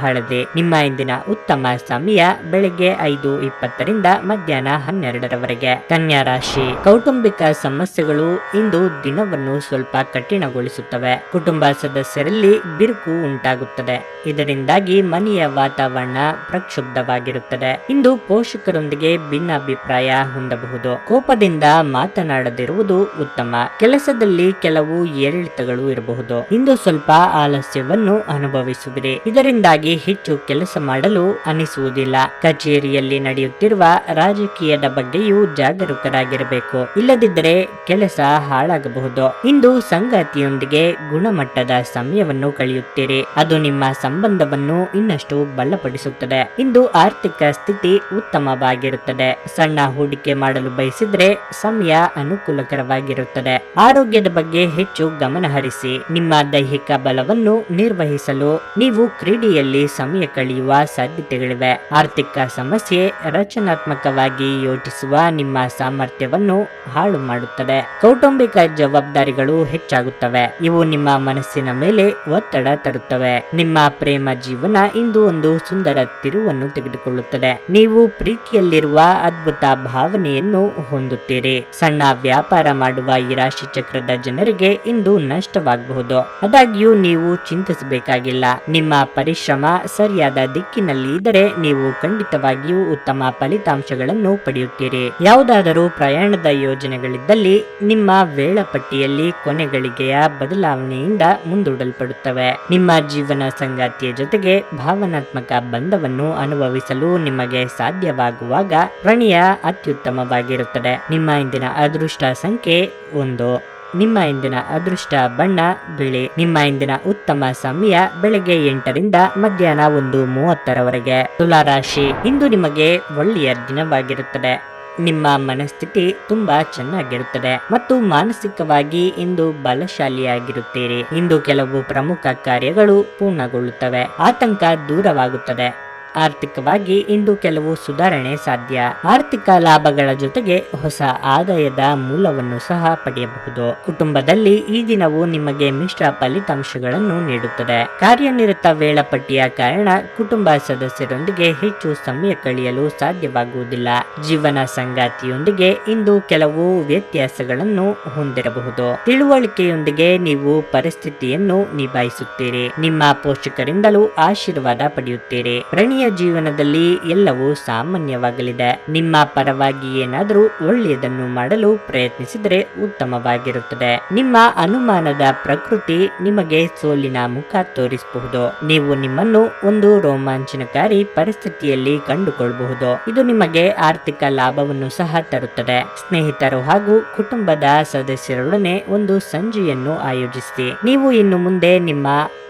ಹಳದಿ. ನಿಮ್ಮ ಇಂದಿನ ಉತ್ತಮ ಸಮಯ ಬೆಳಿಗ್ಗೆ ಐದು ಇಪ್ಪತ್ತರಿಂದ ಮಧ್ಯಾಹ್ನ ಹನ್ನೆರಡರವರೆಗೆ. ಕನ್ಯಾ ರಾಶಿ. ಕೌಟುಂಬಿಕ ಸಮಸ್ಯೆಗಳು ಇಂದು ದಿನವನ್ನು ಸ್ವಲ್ಪ ಕಠಿಣಗೊಳಿಸುತ್ತವೆ. ಕುಟುಂಬ ಸದಸ್ಯರಲ್ಲಿ ಬಿರುಕು ಉಂಟಾಗುತ್ತದೆ. ಇದರಿಂದಾಗಿ ಮನೆಯ ವಾತಾವರಣ ಪ್ರಕ್ಷುಬ್ಧವಾಗಿರುತ್ತದೆ. ಇಂದು ಪೋಷಕರೊಂದಿಗೆ ಭಿನ್ನಾಭಿಪ್ರಾಯ ಹೊಂದಬಹುದು. ಕೋಪದಿಂದ ಮಾತನಾಡದಿರುವುದು ಉತ್ತಮ. ಕೆಲಸದಲ್ಲಿ ಕೆಲವು ಏರಿಳಿತಗಳು ಇರಬಹುದು. ಇಂದು ಸ್ವಲ್ಪ ಆಲಸ್ಯವನ್ನು ಅನುಭವಿಸುವಿರಿ ಇದರಿಂದಾಗಿ ಹೆಚ್ಚು ಕೆಲಸ ಮಾಡಲು ಅನಿಸುವುದಿಲ್ಲ. ಕಚೇರಿಯಲ್ಲಿ ನಡೆಯುತ್ತಿರುವ ರಾಜಕೀಯದ ಬಗ್ಗೆಯೂ ಜಾಗರೂಕರಾಗಿರಬೇಕು. ಇಲ್ಲದಿದ್ದರೆ ಕೆಲಸ ಹಾಳಾಗಬಹುದು. ಇಂದು ಸಂಗಾತಿಯೊಂದಿಗೆ ಗುಣಮಟ್ಟದ ಸಮಯವನ್ನು ಕಳೆಯುತ್ತೀರಿ. ಅದು ನಿಮ್ಮ ಸಂಬಂಧವನ್ನು ಇನ್ನಷ್ಟು ಬಲಪಡಿಸುತ್ತದೆ. ಇಂದು ಆರ್ಥಿಕ ಸ್ಥಿತಿ ಉತ್ತಮವಾಗಿರುತ್ತದೆ. ಸಣ್ಣ ಹೂಡಿಕೆ ಮಾಡಲು ಬಯಸಿದ್ರೆ ಸಮಯ ಅನುಕೂಲಕರವಾಗಿರುತ್ತದೆ. ಆರೋಗ್ಯದ ಬಗ್ಗೆ ಹೆಚ್ಚು ಗಮನ ಹರಿಸಿ ನಿಮ್ಮ ದೈಹಿಕ ಬಲವನ್ನು ನಿರ್ವಹಿಸಲು ನೀವು ಕ್ರೀಡೆಯಲ್ಲಿ ಸಮಯ ಕಳೆಯುವ ಸಾಧ್ಯತೆಗಳಿವೆ. ಆರ್ಥಿಕ ಸಮಸ್ಯೆ ರಚನಾತ್ಮಕವಾಗಿ ಯೋಚಿಸುವ ನಿಮ್ಮ ಸಾಮರ್ಥ್ಯವನ್ನು ಹಾಳು ಮಾಡುತ್ತದೆ. ಕೌಟುಂಬಿಕ ಜವಾಬ್ದಾರಿಗಳು ಹೆಚ್ಚಾಗುತ್ತವೆ. ಇವು ನಿಮ್ಮ ಮನಸ್ಸಿನ ಮೇಲೆ ಒತ್ತಡ ತರುತ್ತವೆ. ನಿಮ್ಮ ಪ್ರೇಮ ಜೀವನ ಇಂದು ಒಂದು ಸುಂದರ ತಿರುವನ್ನು ತೆಗೆದುಕೊಳ್ಳುತ್ತದೆ. ನೀವು ಪ್ರೀತಿಯಲ್ಲಿರುವ ಅದ್ಭುತ ಭಾವನೆಯನ್ನು ಹೊಂದುತ್ತೀರಿ. ಸಣ್ಣ ವ್ಯಾಪಾರ ಮಾಡುವ ಈ ರಾಶಿ ಚಕ್ರದ ಜನರಿಗೆ ಇಂದು ನಷ್ಟವಾಗಬಹುದು. ಆದಾಗ್ಯೂ ನೀವು ಚಿಂತಿಸಬೇಕಾಗಿಲ್ಲ. ನಿಮ್ಮ ಪರಿಶ್ರಮ ಸರಿಯಾದ ದಿಕ್ಕಿನಲ್ಲಿ ಇದ್ದರೆ ನೀವು ಖಂಡಿತವಾಗಿಯೂ ಉತ್ತಮ ಫಲಿತಾಂಶಗಳನ್ನು ಪಡೆಯುತ್ತೀರಿ. ಯಾವುದಾದರೂ ಪ್ರಯಾಣದ ಯೋಜನೆಗಳಿದ್ದಲ್ಲಿ ನಿಮ್ಮ ವೇಳಾಪಟ್ಟಿಯಲ್ಲಿ ಕೊನೆಗಳಿಗೆಯ ಬದಲಾವಣೆಯಿಂದ ಮುಂದೂಡಲ್ಪಡುತ್ತವೆ. ನಿಮ್ಮ ಜೀವನ ಸಂಗಾತಿಯ ಜೊತೆಗೆ ಭಾವನಾತ್ಮಕ ಬಂಧವನ್ನು ಅನುಭವಿಸಲು ನಿಮಗೆ ಸಾಧ್ಯವಾಗುವಾಗ ಪ್ರಣಯ ಅತ್ಯುತ್ತಮವಾಗಿರುತ್ತದೆ. ನಿಮ್ಮ ಇಂದಿನ ಅದೃಷ್ಟ ಸಂಖ್ಯೆ ಒಂದು. ನಿಮ್ಮ ಇಂದಿನ ಅದೃಷ್ಟ ಬಣ್ಣ ಬಿಳಿ. ನಿಮ್ಮ ಇಂದಿನ ಉತ್ತಮ ಸಮಯ ಬೆಳಗ್ಗೆ ಎಂಟರಿಂದ ಮಧ್ಯಾಹ್ನ ಒಂದು ಮೂವತ್ತರವರೆಗೆ. ತುಲಾರಾಶಿ ಇಂದು ನಿಮಗೆ ಒಳ್ಳೆಯ ದಿನವಾಗಿರುತ್ತದೆ. ನಿಮ್ಮ ಮನಸ್ಥಿತಿ ತುಂಬಾ ಚೆನ್ನಾಗಿರುತ್ತದೆ ಮತ್ತು ಮಾನಸಿಕವಾಗಿ ಇಂದು ಬಲಶಾಲಿಯಾಗಿರುತ್ತೀರಿ. ಇಂದು ಕೆಲವು ಪ್ರಮುಖ ಕಾರ್ಯಗಳು ಪೂರ್ಣಗೊಳ್ಳುತ್ತವೆ. ಆತಂಕ ದೂರವಾಗುತ್ತದೆ. ಆರ್ಥಿಕವಾಗಿ ಇಂದು ಕೆಲವು ಸುಧಾರಣೆ ಸಾಧ್ಯ. ಆರ್ಥಿಕ ಲಾಭಗಳ ಜೊತೆಗೆ ಹೊಸ ಆದಾಯದ ಮೂಲವನ್ನು ಸಹ ಪಡೆಯಬಹುದು. ಕುಟುಂಬದಲ್ಲಿ ಈ ದಿನವು ನಿಮಗೆ ಮಿಶ್ರ ಫಲಿತಾಂಶಗಳನ್ನು ನೀಡುತ್ತದೆ. ಕಾರ್ಯನಿರತ ವೇಳಾಪಟ್ಟಿಯ ಕಾರಣ ಕುಟುಂಬ ಸದಸ್ಯರೊಂದಿಗೆ ಹೆಚ್ಚು ಸಮಯ ಕಳೆಯಲು ಸಾಧ್ಯವಾಗುವುದಿಲ್ಲ. ಜೀವನ ಸಂಗಾತಿಯೊಂದಿಗೆ ಇಂದು ಕೆಲವು ವ್ಯತ್ಯಾಸಗಳನ್ನು ಹೊಂದಿರಬಹುದು. ತಿಳುವಳಿಕೆಯೊಂದಿಗೆ ನೀವು ಪರಿಸ್ಥಿತಿಯನ್ನು ನಿಭಾಯಿಸುತ್ತೀರಿ. ನಿಮ್ಮ ಪೋಷಕರಿಂದಲೂ ಆಶೀರ್ವಾದ ಪಡೆಯುತ್ತೀರಿ. ಜೀವನದಲ್ಲಿ ಎಲ್ಲವೂ ಸಾಮಾನ್ಯವಾಗಲಿದೆ. ನಿಮ್ಮ ಪರವಾಗಿ ಏನಾದರೂ ಒಳ್ಳೆಯದನ್ನು ಮಾಡಲು ಪ್ರಯತ್ನಿಸಿದರೆ ಉತ್ತಮವಾಗಿರುತ್ತದೆ. ನಿಮ್ಮ ಅನುಮಾನದ ಪ್ರಕೃತಿ ನಿಮಗೆ ಸೋಲಿನ ಮುಖ ತೋರಿಸಬಹುದು. ನೀವು ನಿಮ್ಮನ್ನು ಒಂದು ರೋಮಾಂಚನಕಾರಿ ಪರಿಸ್ಥಿತಿಯಲ್ಲಿ ಕಂಡುಕೊಳ್ಳಬಹುದು. ಇದು ನಿಮಗೆ ಆರ್ಥಿಕ ಲಾಭವನ್ನು ಸಹ ತರುತ್ತದೆ. ಸ್ನೇಹಿತರು ಹಾಗೂ ಕುಟುಂಬದ ಸದಸ್ಯರೊಡನೆ ಒಂದು ಸಂಜೆಯನ್ನು ಆಯೋಜಿಸಿ. ನೀವು ಇನ್ನು ಮುಂದೆ ನಿಮ್ಮ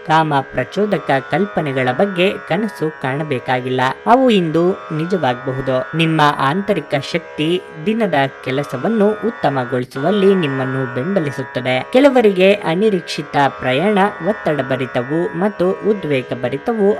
ಕಾಮ ಪ್ರಚೋದಕ ಕಲ್ಪನೆಗಳ ಬಗ್ಗೆ ಕನಸು ಕಾಣಬೇಕಾಗಿಲ್ಲ ಅವು ಇಂದು ನಿಜವಾಗಬಹುದು. ನಿಮ್ಮ ಆಂತರಿಕ ಶಕ್ತಿ ದಿನದ ಕೆಲಸವನ್ನು ಉತ್ತಮಗೊಳಿಸುವಲ್ಲಿ ನಿಮ್ಮನ್ನು ಬೆಂಬಲಿಸುತ್ತದೆ. ಕೆಲವರಿಗೆ ಅನಿರೀಕ್ಷಿತ ಪ್ರಯಾಣ ಒತ್ತಡ ಭರಿತವು ಮತ್ತು ಉದ್ವೇಗ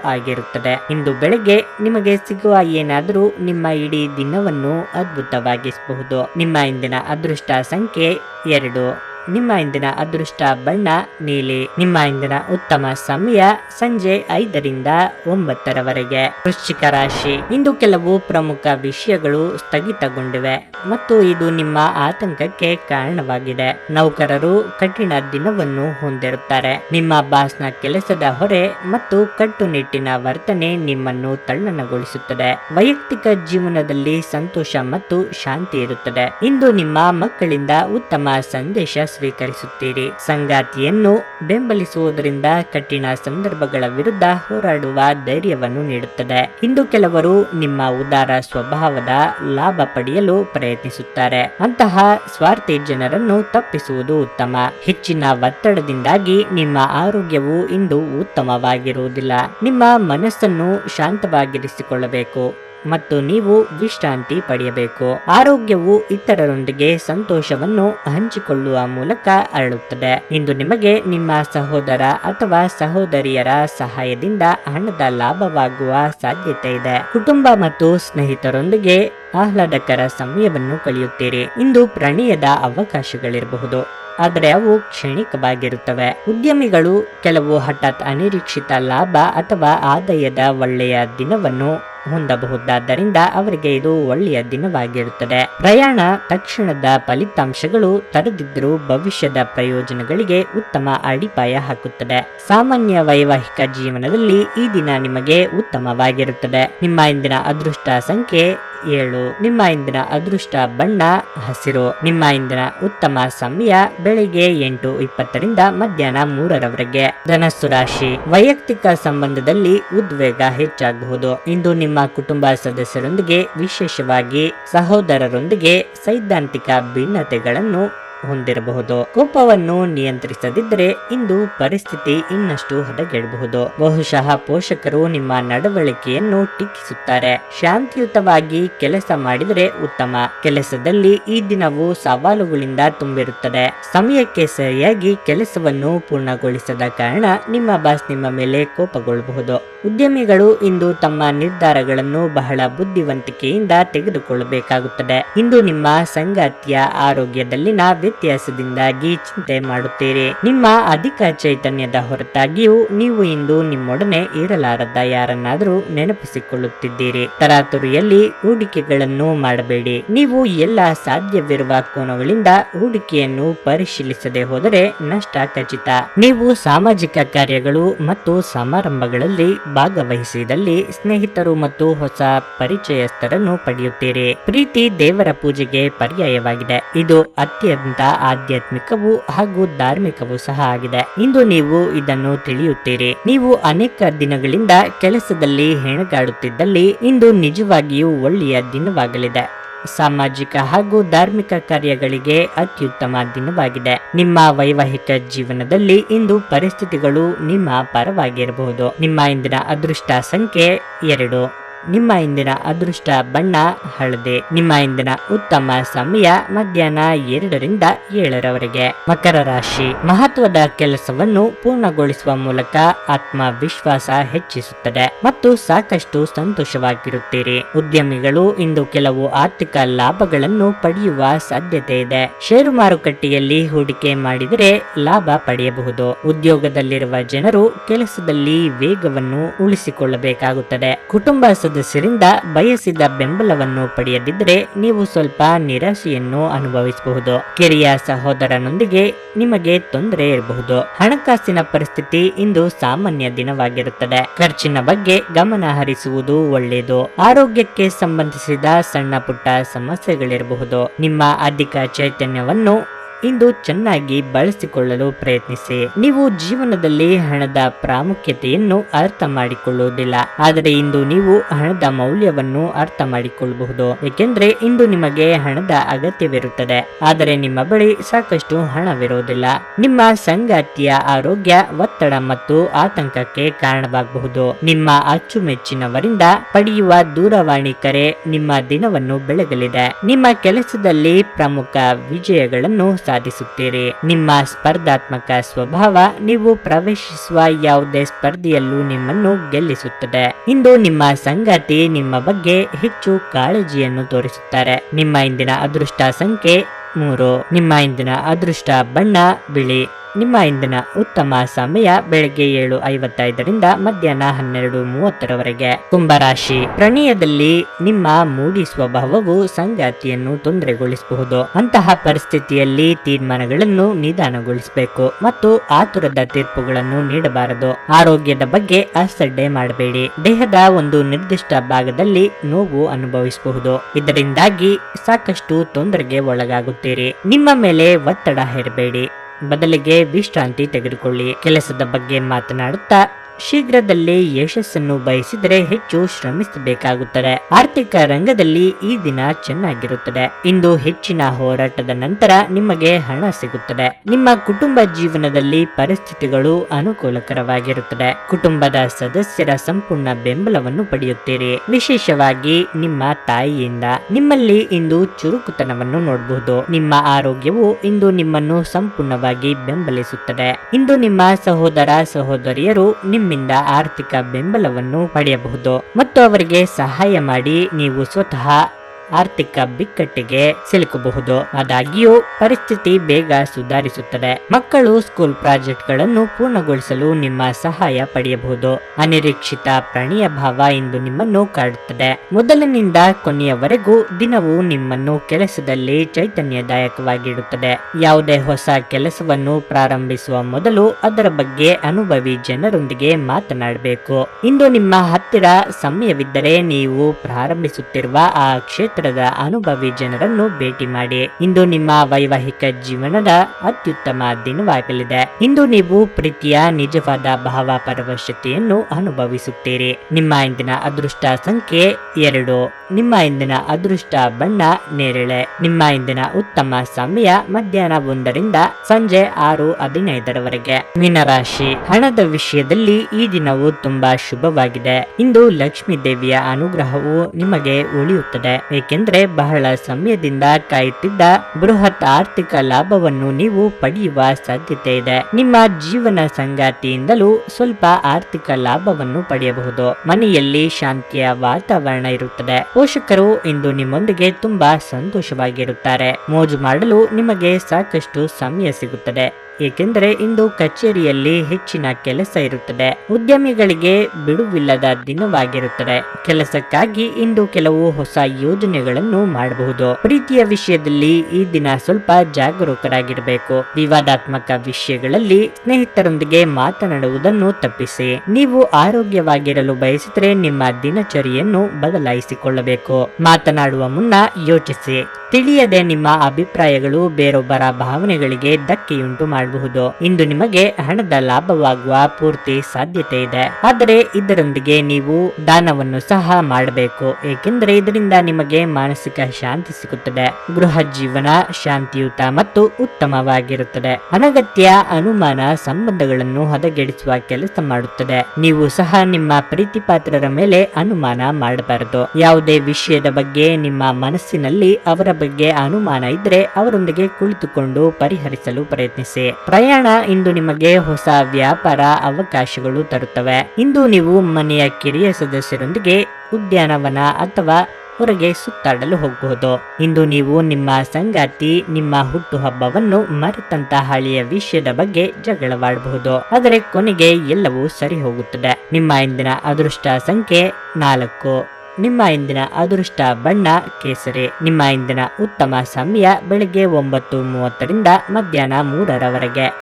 ಆಗಿರುತ್ತದೆ. ಇಂದು ಬೆಳಗ್ಗೆ ನಿಮಗೆ ಸಿಗುವ ಏನಾದರೂ ನಿಮ್ಮ ಇಡೀ ದಿನವನ್ನು ಅದ್ಭುತವಾಗಿಸಬಹುದು. ನಿಮ್ಮ ಇಂದಿನ ಅದೃಷ್ಟ ಸಂಖ್ಯೆ ಎರಡು. ನಿಮ್ಮ ಇಂದಿನ ಅದೃಷ್ಟ ಬಣ್ಣ, ನೀಲಿ. ನಿಮ್ಮ ಇಂದಿನ ಉತ್ತಮ ಸಮಯ ಸಂಜೆ ಐದರಿಂದ ಒಂಬತ್ತರವರೆಗೆ. ವೃಶ್ಚಿಕ ರಾಶಿ. ಇಂದು ಕೆಲವು ಪ್ರಮುಖ ವಿಷಯಗಳು ಸ್ಥಗಿತಗೊಂಡಿವೆ ಮತ್ತು ಇದು ನಿಮ್ಮ ಆತಂಕಕ್ಕೆ ಕಾರಣವಾಗಿದೆ. ನೌಕರರು ಕಠಿಣ ದಿನವನ್ನು ಹೊಂದಿರುತ್ತಾರೆ. ನಿಮ್ಮ ಬಾಸ್ನ ಕೆಲಸದ ಹೊರೆ ಮತ್ತು ಕಟ್ಟುನಿಟ್ಟಿನ ವರ್ತನೆ ನಿಮ್ಮನ್ನು ತಣ್ಣನಗೊಳಿಸುತ್ತದೆ ವೈಯಕ್ತಿಕ ಜೀವನದಲ್ಲಿ ಸಂತೋಷ ಮತ್ತು ಶಾಂತಿ ಇರುತ್ತದೆ. ಇಂದು ನಿಮ್ಮ ಮಕ್ಕಳಿಂದ ಉತ್ತಮ ಸಂದೇಶ ಸ್ವೀಕರಿಸುತ್ತೀರಿ. ಸಂಗಾತಿಯನ್ನು ಬೆಂಬಲಿಸುವುದರಿಂದ ಕಠಿಣ ಸಂದರ್ಭಗಳ ವಿರುದ್ಧ ಹೋರಾಡುವ ಧೈರ್ಯವನ್ನು ನೀಡುತ್ತದೆ. ಇಂದು ಕೆಲವರು ನಿಮ್ಮ ಉದಾರ ಸ್ವಭಾವದ ಲಾಭ ಪಡೆಯಲು ಪ್ರಯತ್ನಿಸುತ್ತಾರೆ. ಅಂತಹ ಸ್ವಾರ್ಥಿ ಜನರನ್ನು ತಪ್ಪಿಸುವುದು ಉತ್ತಮ. ಹೆಚ್ಚಿನ ಒತ್ತಡದಿಂದಾಗಿ ನಿಮ್ಮ ಆರೋಗ್ಯವು ಇಂದು ಉತ್ತಮವಾಗಿರುವುದಿಲ್ಲ. ನಿಮ್ಮ ಮನಸ್ಸನ್ನು ಶಾಂತವಾಗಿರಿಸಿಕೊಳ್ಳಬೇಕು. ಮತ್ತು ನೀವು ವಿಶ್ರಾಂತಿ ಪಡೆಯಬೇಕು. ಆರೋಗ್ಯವು ಇತರರೊಂದಿಗೆ ಸಂತೋಷವನ್ನು ಹಂಚಿಕೊಳ್ಳುವ ಮೂಲಕ ಅರಳುತ್ತದೆ. ಇಂದು ನಿಮಗೆ ನಿಮ್ಮ ಸಹೋದರ ಅಥವಾ ಸಹೋದರಿಯರ ಸಹಾಯದಿಂದ ಹಣದ ಲಾಭವಾಗುವ ಸಾಧ್ಯತೆ ಇದೆ. ಕುಟುಂಬ ಮತ್ತು ಸ್ನೇಹಿತರೊಂದಿಗೆ ಆಹ್ಲಾದಕರ ಸಮಯವನ್ನು ಕಳೆಯುತ್ತೀರಿ. ಇಂದು ಪ್ರಣಯದ ಅವಕಾಶಗಳಿರಬಹುದು. ಆದರೆ ಅವು ಕ್ಷಣಿಕವಾಗಿರುತ್ತವೆ. ಉದ್ಯಮಿಗಳು ಕೆಲವು ಹಠಾತ್ ಅನಿರೀಕ್ಷಿತ ಲಾಭ ಅಥವಾ ಆದಾಯದ ಒಳ್ಳೆಯ ದಿನವನ್ನು ಹೊಂದಬಹುದಾದ್ದರಿಂದ ಅವರಿಗೆ ಇದು ಒಳ್ಳೆಯ ದಿನವಾಗಿರುತ್ತದೆ. ಪ್ರಯಾಣ ತಕ್ಷಣದ ಫಲಿತಾಂಶಗಳು ತರದಿದ್ದರೂ ಭವಿಷ್ಯದ ಪ್ರಯೋಜನಗಳಿಗೆ ಉತ್ತಮ ಅಡಿಪಾಯ ಹಾಕುತ್ತದೆ. ಸಾಮಾನ್ಯ ವೈವಾಹಿಕ ಜೀವನದಲ್ಲಿ ಈ ದಿನ ನಿಮಗೆ ಉತ್ತಮವಾಗಿರುತ್ತದೆ. ನಿಮ್ಮ ಇಂದಿನ ಅದೃಷ್ಟ ಸಂಖ್ಯೆ ಏಳು. ನಿಮ್ಮ ಇಂದಿನ ಅದೃಷ್ಟ ಬಣ್ಣ, ಹಸಿರು. ನಿಮ್ಮ ಇಂದಿನ ಉತ್ತಮ ಸಮಯ ಬೆಳಿಗ್ಗೆ ಎಂಟು ಇಪ್ಪತ್ತರಿಂದ ಮಧ್ಯಾಹ್ನ ಮೂರರವರೆಗೆ. ಧನಸ್ಸು ರಾಶಿ. ವೈಯಕ್ತಿಕ ಸಂಬಂಧದಲ್ಲಿ ಉದ್ವೇಗ ಹೆಚ್ಚಾಗಬಹುದು. ಇಂದು ನಿಮ್ಮ ಕುಟುಂಬ ಸದಸ್ಯರೊಂದಿಗೆ ವಿಶೇಷವಾಗಿ ಸಹೋದರರೊಂದಿಗೆ ಸೈದ್ಧಾಂತಿಕ ಭಿನ್ನತೆಗಳನ್ನು ಹೊಂದಿರಬಹುದು. ಕೋಪವನ್ನು ನಿಯಂತ್ರಿಸದಿದ್ದರೆ ಇಂದು ಪರಿಸ್ಥಿತಿ ಇನ್ನಷ್ಟು ಹದಗೆಡಬಹುದು. ಬಹುಶಃ ಪೋಷಕರು ನಿಮ್ಮ ನಡವಳಿಕೆಯನ್ನು ಟೀಕಿಸುತ್ತಾರೆ. ಶಾಂತಿಯುತವಾಗಿ ಕೆಲಸ ಮಾಡಿದರೆ ಉತ್ತಮ. ಕೆಲಸದಲ್ಲಿ ಈ ದಿನವು ಸವಾಲುಗಳಿಂದ ತುಂಬಿರುತ್ತದೆ. ಸಮಯಕ್ಕೆ ಸರಿಯಾಗಿ ಕೆಲಸವನ್ನು ಪೂರ್ಣಗೊಳಿಸದ ಕಾರಣ ನಿಮ್ಮ ಬಾಸ್ ನಿಮ್ಮ ಮೇಲೆ ಕೋಪಗೊಳ್ಳಬಹುದು. ಉದ್ಯಮಿಗಳು ಇಂದು ತಮ್ಮ ನಿರ್ಧಾರಗಳನ್ನು ಬಹಳ ಬುದ್ಧಿವಂತಿಕೆಯಿಂದ ತೆಗೆದುಕೊಳ್ಳಬೇಕಾಗುತ್ತದೆ. ಇಂದು ನಿಮ್ಮ ಸಂಗಾತಿಯ ಆರೋಗ್ಯದಲ್ಲಿನ ವ್ಯತ್ಯಾಸದಿಂದಾಗಿ ಚಿಂತೆ ಮಾಡುತ್ತೀರಿ. ನಿಮ್ಮ ಅಧಿಕ ಚೈತನ್ಯದ ಹೊರತಾಗಿಯೂ ನೀವು ಇಂದು ನಿಮ್ಮೊಡನೆ ಇರಲಾರದ ಯಾರನ್ನಾದರೂ ನೆನಪಿಸಿಕೊಳ್ಳುತ್ತಿದ್ದೀರಿ. ತರಾತುರಿಯಲ್ಲಿ ಹೂಡಿಕೆಗಳನ್ನು ಮಾಡಬೇಡಿ. ನೀವು ಎಲ್ಲ ಸಾಧ್ಯವಿರುವ ಕೋನಗಳಿಂದ ಹೂಡಿಕೆಯನ್ನು ಪರಿಶೀಲಿಸದೆ ಹೋದರೆ ನಷ್ಟ ಖಚಿತ. ನೀವು ಸಾಮಾಜಿಕ ಕಾರ್ಯಗಳು ಮತ್ತು ಸಮಾರಂಭಗಳಲ್ಲಿ ಭಾಗವಹಿಸಿದಲ್ಲಿ ಸ್ನೇಹಿತರು ಮತ್ತು ಹೊಸ ಪರಿಚಯಸ್ಥರನ್ನು ಪಡೆಯುತ್ತೀರಿ. ಪ್ರೀತಿ ದೇವರ ಪೂಜೆಗೆ ಪರ್ಯಾಯವಾಗಿದೆ. ಇದು ಅತ್ಯಂತ ಆಧ್ಯಾತ್ಮಿಕವೂ ಹಾಗೂ ಧಾರ್ಮಿಕವೂ ಸಹ ಆಗಿದೆ. ಇಂದು ನೀವು ಇದನ್ನು ತಿಳಿಯುತ್ತೀರಿ. ನೀವು ಅನೇಕ ದಿನಗಳಿಂದ ಕೆಲಸದಲ್ಲಿ ಹೆಣಗಾಡುತ್ತಿದ್ದಲ್ಲಿ ಇಂದು ನಿಜವಾಗಿಯೂ ಒಳ್ಳೆಯ ದಿನವಾಗಲಿದೆ. ಸಾಮಾಜಿಕ ಹಾಗೂ ಧಾರ್ಮಿಕ ಕಾರ್ಯಗಳಿಗೆ ಅತ್ಯುತ್ತಮ ದಿನವಾಗಿದೆ. ನಿಮ್ಮ ವೈವಾಹಿಕ ಜೀವನದಲ್ಲಿ ಇಂದು ಪರಿಸ್ಥಿತಿಗಳು ನಿಮ್ಮ ಪರವಾಗಿರಬಹುದು. ನಿಮ್ಮ ಇಂದಿನ ಅದೃಷ್ಟ ಸಂಖ್ಯೆ ಎರಡು. ನಿಮ್ಮ ಇಂದಿನ ಅದೃಷ್ಟ ಬಣ್ಣ ಹಳದಿ. ನಿಮ್ಮ ಇಂದಿನ ಉತ್ತಮ ಸಮಯ ಮಧ್ಯಾಹ್ನ ಎರಡರಿಂದ ಏಳರವರೆಗೆ. ಮಕರ ರಾಶಿ. ಮಹತ್ವದ ಕೆಲಸವನ್ನು ಪೂರ್ಣಗೊಳಿಸುವ ಮೂಲಕ ಆತ್ಮವಿಶ್ವಾಸ ಹೆಚ್ಚಿಸುತ್ತದೆ ಮತ್ತು ಸಾಕಷ್ಟು ಸಂತೋಷವಾಗಿರುತ್ತೀರಿ. ಉದ್ಯಮಿಗಳು ಇಂದು ಕೆಲವು ಆರ್ಥಿಕ ಲಾಭಗಳನ್ನು ಪಡೆಯುವ ಸಾಧ್ಯತೆ ಇದೆ. ಷೇರು ಮಾರುಕಟ್ಟೆಯಲ್ಲಿ ಹೂಡಿಕೆ ಮಾಡಿದರೆ ಲಾಭ ಪಡೆಯಬಹುದು. ಉದ್ಯೋಗದಲ್ಲಿರುವ ಜನರು ಕೆಲಸದಲ್ಲಿ ವೇಗವನ್ನು ಉಳಿಸಿಕೊಳ್ಳಬೇಕಾಗುತ್ತದೆ. ಕುಟುಂಬ ಸದಸ್ಯರಿಂದ ಬಯಸಿದ ಬೆಂಬಲವನ್ನು ಪಡೆಯದಿದ್ದರೆ ನೀವು ಸ್ವಲ್ಪ ನಿರಾಶೆಯನ್ನು ಅನುಭವಿಸಬಹುದು. ಕಿರಿಯ ಸಹೋದರನೊಂದಿಗೆ ನಿಮಗೆ ತೊಂದರೆ ಇರಬಹುದು. ಹಣಕಾಸಿನ ಪರಿಸ್ಥಿತಿ ಇಂದು ಸಾಮಾನ್ಯ ದಿನವಾಗಿರುತ್ತದೆ. ಖರ್ಚಿನ ಬಗ್ಗೆ ಗಮನ ಹರಿಸುವುದು ಒಳ್ಳೆಯದು. ಆರೋಗ್ಯಕ್ಕೆ ಸಂಬಂಧಿಸಿದ ಸಣ್ಣ ಪುಟ್ಟ ಸಮಸ್ಯೆಗಳಿರಬಹುದು. ನಿಮ್ಮ ಅಧಿಕ ಚೈತನ್ಯವನ್ನು ಇಂದು ಚೆನ್ನಾಗಿ ಬಳಸಿಕೊಳ್ಳಲು ಪ್ರಯತ್ನಿಸಿ. ನೀವು ಜೀವನದಲ್ಲಿ ಹಣದ ಪ್ರಾಮುಖ್ಯತೆಯನ್ನು ಅರ್ಥ ಮಾಡಿಕೊಳ್ಳುವುದಿಲ್ಲ. ಆದರೆ ಇಂದು ನೀವು ಹಣದ ಮೌಲ್ಯವನ್ನು ಅರ್ಥ ಮಾಡಿಕೊಳ್ಳಬಹುದು. ಏಕೆಂದ್ರೆ ಇಂದು ನಿಮಗೆ ಹಣದ ಅಗತ್ಯವಿರುತ್ತದೆ. ಆದರೆ ನಿಮ್ಮ ಬಳಿ ಸಾಕಷ್ಟು ಹಣವಿರುವುದಿಲ್ಲ. ನಿಮ್ಮ ಸಂಗಾತಿಯ ಆರೋಗ್ಯ, ಒತ್ತಡ ಮತ್ತು ಆತಂಕಕ್ಕೆ ಕಾರಣವಾಗಬಹುದು. ನಿಮ್ಮ ಅಚ್ಚುಮೆಚ್ಚಿನವರಿಂದ ಪಡೆಯುವ ದೂರವಾಣಿ ಕರೆ ನಿಮ್ಮ ದಿನವನ್ನು ಬೆಳಗಲಿದೆ. ನಿಮ್ಮ ಕೆಲಸದಲ್ಲಿ ಪ್ರಮುಖ ವಿಜಯಗಳನ್ನು ಸಾಧಿಸುತ್ತೀರಿ. ನಿಮ್ಮ ಸ್ಪರ್ಧಾತ್ಮಕ ಸ್ವಭಾವ ನೀವು ಪ್ರವೇಶಿಸುವ ಯಾವುದೇ ಸ್ಪರ್ಧೆಯಲ್ಲೂ ನಿಮ್ಮನ್ನು ಗೆಲ್ಲಿಸುತ್ತದೆ. ಇಂದು ನಿಮ್ಮ ಸಂಗಾತಿ ನಿಮ್ಮ ಬಗ್ಗೆ ಹೆಚ್ಚು ಕಾಳಜಿಯನ್ನು ತೋರಿಸುತ್ತಾರೆ. ನಿಮ್ಮ ಇಂದಿನ ಅದೃಷ್ಟ ಸಂಖ್ಯೆ ಮೂರು. ನಿಮ್ಮ ಇಂದಿನ ಅದೃಷ್ಟ ಬಣ್ಣ ಬಿಳಿ. ನಿಮ್ಮ ಇಂದಿನ ಉತ್ತಮ ಸಮಯ ಬೆಳಗ್ಗೆ ಏಳು ಐವತ್ತೈದರಿಂದ ಮಧ್ಯಾಹ್ನ ಹನ್ನೆರಡು ಮೂವತ್ತರವರೆಗೆ. ಕುಂಭರಾಶಿ. ಪ್ರಣಯದಲ್ಲಿ ನಿಮ್ಮ ಮೂಡಿ ಸ್ವಭಾವವು ಸಂಗಾತಿಯನ್ನು ತೊಂದರೆಗೊಳಿಸಬಹುದು. ಅಂತಹ ಪರಿಸ್ಥಿತಿಯಲ್ಲಿ ತೀರ್ಮಾನಗಳನ್ನು ನಿಧಾನಗೊಳಿಸಬೇಕು ಮತ್ತು ಆತುರದ ತೀರ್ಪುಗಳನ್ನು ನೀಡಬಾರದು. ಆರೋಗ್ಯದ ಬಗ್ಗೆ ಅಸಡ್ಡೆ ಮಾಡಬೇಡಿ. ದೇಹದ ಒಂದು ನಿರ್ದಿಷ್ಟ ಭಾಗದಲ್ಲಿ ನೋವು ಅನುಭವಿಸಬಹುದು. ಇದರಿಂದಾಗಿ ಸಾಕಷ್ಟು ತೊಂದರೆಗೆ ಒಳಗಾಗುತ್ತೀರಿ. ನಿಮ್ಮ ಮೇಲೆ ಒತ್ತಡ ಹೇರಬೇಡಿ. ಬದಲಿಗೆ ವಿಶ್ರಾಂತಿ ತೆಗೆದುಕೊಳ್ಳಿ. ಕೆಲಸದ ಬಗ್ಗೆ ಮಾತನಾಡುತ್ತಾ ಶೀಘ್ರದಲ್ಲೇ ಯಶಸ್ಸನ್ನು ಬಯಸಿದರೆ ಹೆಚ್ಚು ಶ್ರಮಿಸಬೇಕಾಗುತ್ತದೆ. ಆರ್ಥಿಕ ರಂಗದಲ್ಲಿ ಈ ದಿನ ಚೆನ್ನಾಗಿರುತ್ತದೆ. ಇಂದು ಹೆಚ್ಚಿನ ಹೋರಾಟದ ನಂತರ ನಿಮಗೆ ಹಣ ಸಿಗುತ್ತದೆ. ನಿಮ್ಮ ಕುಟುಂಬ ಜೀವನದಲ್ಲಿ ಪರಿಸ್ಥಿತಿಗಳು ಅನುಕೂಲಕರವಾಗಿರುತ್ತದೆ. ಕುಟುಂಬದ ಸದಸ್ಯರ ಸಂಪೂರ್ಣ ಬೆಂಬಲವನ್ನು ಪಡೆಯುತ್ತೀರಿ. ವಿಶೇಷವಾಗಿ ನಿಮ್ಮ ತಾಯಿಯಿಂದ. ನಿಮ್ಮಲ್ಲಿ ಇಂದು ಚುರುಕುತನವನ್ನು ನೋಡಬಹುದು ನಿಮ್ಮ ಆರೋಗ್ಯವು ಇಂದು ನಿಮ್ಮನ್ನು ಸಂಪೂರ್ಣವಾಗಿ ಬೆಂಬಲಿಸುತ್ತದೆ. ಇಂದು ನಿಮ್ಮ ಸಹೋದರ, ಸಹೋದರಿಯರು ನಿಮ್ಮಿಂದ ಆರ್ಥಿಕ ಬೆಂಬಲವನ್ನು ಪಡೆಯಬಹುದು ಮತ್ತು ಅವರಿಗೆ ಸಹಾಯ ಮಾಡಿ ನೀವು ಸ್ವತಃ ಆರ್ಥಿಕ ಬಿಕ್ಕಟ್ಟಿಗೆ ಸಿಲುಕಬಹುದು. ಆದಾಗ್ಯೂ, ಪರಿಸ್ಥಿತಿ ಬೇಗ ಸುಧಾರಿಸುತ್ತದೆ. ಮಕ್ಕಳು ಸ್ಕೂಲ್ ಪ್ರಾಜೆಕ್ಟ್ಗಳನ್ನು ಪೂರ್ಣಗೊಳಿಸಲು ನಿಮ್ಮ ಸಹಾಯ ಪಡೆಯಬಹುದು. ಅನಿರೀಕ್ಷಿತ ಪ್ರಾಣಿಯ ಭಾವ ಇಂದು ನಿಮ್ಮನ್ನು ಕಾಡುತ್ತದೆ. ಮೊದಲಿನಿಂದ ಕೊನೆಯವರೆಗೂ ದಿನವು ನಿಮ್ಮನ್ನು ಕೆಲಸದಲ್ಲಿ ಚೈತನ್ಯದಾಯಕವಾಗಿಡುತ್ತದೆ. ಯಾವುದೇ ಹೊಸ ಕೆಲಸವನ್ನು ಪ್ರಾರಂಭಿಸುವ ಮೊದಲು ಅದರ ಬಗ್ಗೆ ಅನುಭವಿ ಜನರೊಂದಿಗೆ ಮಾತನಾಡಬೇಕು. ಇಂದು ನಿಮ್ಮ ಹತ್ತಿರ ಸಮಯವಿದ್ದರೆ ನೀವು ಪ್ರಾರಂಭಿಸುತ್ತಿರುವ ಆ ಕ್ಷೇತ್ರದ ಅನುಭವಿ ಜನರನ್ನು ಭೇಟಿ ಮಾಡಿ. ಇಂದು ನಿಮ್ಮ ವೈವಾಹಿಕ ಜೀವನದ ಅತ್ಯುತ್ತಮ ದಿನವಾಗಲಿದೆ. ಇಂದು ನೀವು ಪ್ರೀತಿಯ, ನಿಜವಾದ ಭಾವ ಪರವಶತೆಯನ್ನು ಅನುಭವಿಸುತ್ತೀರಿ. ನಿಮ್ಮ ಇಂದಿನ ಅದೃಷ್ಟ ಸಂಖ್ಯೆ ಎರಡು. ನಿಮ್ಮ ಇಂದಿನ ಅದೃಷ್ಟ ಬಣ್ಣ ನೇರಳೆ. ನಿಮ್ಮ ಇಂದಿನ ಉತ್ತಮ ಸಮಯ ಮಧ್ಯಾಹ್ನ ಒಂದರಿಂದ ಸಂಜೆ ಆರು ಹದಿನೈದರವರೆಗೆ. ಮೀನರಾಶಿ. ಹಣದ ವಿಷಯದಲ್ಲಿ ಈ ದಿನವು ತುಂಬಾ ಶುಭವಾಗಿದೆ. ಇಂದು ಲಕ್ಷ್ಮೀ ದೇವಿಯ ಅನುಗ್ರಹವು ನಿಮಗೆ ಉಳಿಯುತ್ತದೆ. ಏಕೆಂದರೆ ಬಹಳ ಸಮಯದಿಂದ ಕಾಯುತ್ತಿದ್ದ ಬೃಹತ್ ಆರ್ಥಿಕ ಲಾಭವನ್ನು ನೀವು ಪಡೆಯುವ ಸಾಧ್ಯತೆ ಇದೆ. ನಿಮ್ಮ ಜೀವನ ಸಂಗಾತಿಯಿಂದಲೂ ಸ್ವಲ್ಪ ಆರ್ಥಿಕ ಲಾಭವನ್ನು ಪಡೆಯಬಹುದು. ಮನೆಯಲ್ಲಿ ಶಾಂತಿಯ ವಾತಾವರಣ ಇರುತ್ತದೆ. ಪೋಷಕರು ಇಂದು ನಿಮ್ಮೊಂದಿಗೆ ತುಂಬಾ ಸಂತೋಷವಾಗಿರುತ್ತಾರೆ. ಮೋಜು ಮಾಡಲು ನಿಮಗೆ ಸಾಕಷ್ಟು ಸಮಯ ಸಿಗುತ್ತದೆ. ಏಕೆಂದರೆ ಇಂದು ಕಚೇರಿಯಲ್ಲಿ ಹೆಚ್ಚಿನ ಕೆಲಸ ಇರುತ್ತದೆ. ಉದ್ಯಮಿಗಳಿಗೆ ಬಿಡುವಿಲ್ಲದ ದಿನವಾಗಿರುತ್ತದೆ. ಕೆಲಸಕ್ಕಾಗಿ ಇಂದು ಕೆಲವು ಹೊಸ ಯೋಜನೆಗಳನ್ನು ಮಾಡಬಹುದು. ಪ್ರೀತಿಯ ವಿಷಯದಲ್ಲಿ ಈ ದಿನ ಸ್ವಲ್ಪ ಜಾಗರೂಕರಾಗಿರಬೇಕು. ವಿವಾದಾತ್ಮಕ ವಿಷಯಗಳಲ್ಲಿ ಸ್ನೇಹಿತರೊಂದಿಗೆ ಮಾತನಾಡುವುದನ್ನು ತಪ್ಪಿಸಿ. ನೀವು ಆರೋಗ್ಯವಾಗಿರಲು ಬಯಸಿದರೆ ನಿಮ್ಮ ದಿನಚರಿಯನ್ನು ಬದಲಾಯಿಸಿಕೊಳ್ಳಬೇಕು. ಮಾತನಾಡುವ ಮುನ್ನ ಯೋಚಿಸಿ. ತಿಳಿಯದೆ ನಿಮ್ಮ ಅಭಿಪ್ರಾಯಗಳು ಬೇರೊಬ್ಬರ ಭಾವನೆಗಳಿಗೆ ಧಕ್ಕೆಯುಂಟು ಮಾಡಬಹುದು ಇಂದು ನಿಮಗೆ ಹಣದ ಲಾಭವಾಗುವ ಪೂರ್ತಿ ಸಾಧ್ಯತೆ ಇದೆ. ಆದರೆ ಇದರೊಂದಿಗೆ ನೀವು ದಾನವನ್ನು ಸಹ ಮಾಡಬೇಕು. ಏಕೆಂದರೆ ಇದರಿಂದ ನಿಮಗೆ ಮಾನಸಿಕ ಶಾಂತಿ ಸಿಗುತ್ತದೆ. ಗೃಹ ಜೀವನ ಶಾಂತಿಯುತ ಮತ್ತು ಉತ್ತಮವಾಗಿರುತ್ತದೆ. ಅನಗತ್ಯ ಅನುಮಾನ ಸಂಬಂಧಗಳನ್ನು ಹದಗೆಡಿಸುವ ಕೆಲಸ ಮಾಡುತ್ತದೆ. ನೀವು ಸಹ ನಿಮ್ಮ ಪ್ರೀತಿ ಪಾತ್ರರ ಮೇಲೆ ಅನುಮಾನ ಮಾಡಬಾರದು. ಯಾವುದೇ ವಿಷಯದ ಬಗ್ಗೆ ನಿಮ್ಮ ಮನಸ್ಸಿನಲ್ಲಿ ಅವರ ಬಗ್ಗೆ ಅನುಮಾನ ಇದ್ರೆ ಅವರೊಂದಿಗೆ ಕುಳಿತುಕೊಂಡು ಪರಿಹರಿಸಲು ಪ್ರಯತ್ನಿಸಿ. ಪ್ರಯಾಣ ಇಂದು ನಿಮಗೆ ಹೊಸ ವ್ಯಾಪಾರ ಅವಕಾಶಗಳು ತರುತ್ತವೆ. ಇಂದು ನೀವು ಮನೆಯ ಕಿರಿಯ ಸದಸ್ಯರೊಂದಿಗೆ ಉದ್ಯಾನವನ ಅಥವಾ ಹೊರಗೆ ಸುತ್ತಾಡಲು ಹೋಗಬಹುದು. ಇಂದು ನೀವು ನಿಮ್ಮ ಸಂಗಾತಿ, ನಿಮ್ಮ ಹುಟ್ಟುಹಬ್ಬವನ್ನು ಮರೆತಂತ ಹಳೆಯ ವಿಷಯದ ಬಗ್ಗೆ ಜಗಳವಾಡಬಹುದು. ಆದರೆ ಕೊನೆಗೆ ಎಲ್ಲವೂ ಸರಿ ಹೋಗುತ್ತದೆ. ನಿಮ್ಮ ಇಂದಿನ ಅದೃಷ್ಟ ಸಂಖ್ಯೆ ನಾಲ್ಕು. ನಿಮ್ಮ ಇಂದಿನ ಅದೃಷ್ಟ ಬಣ್ಣ ಕೇಸರಿ. ನಿಮ್ಮ ಇಂದಿನ ಉತ್ತಮ ಸಮಯ ಬೆಳಗ್ಗೆ ಒಂಬತ್ತು ಮೂವತ್ತರಿಂದ ಮಧ್ಯಾಹ್ನ ಮೂರರವರೆಗೆ.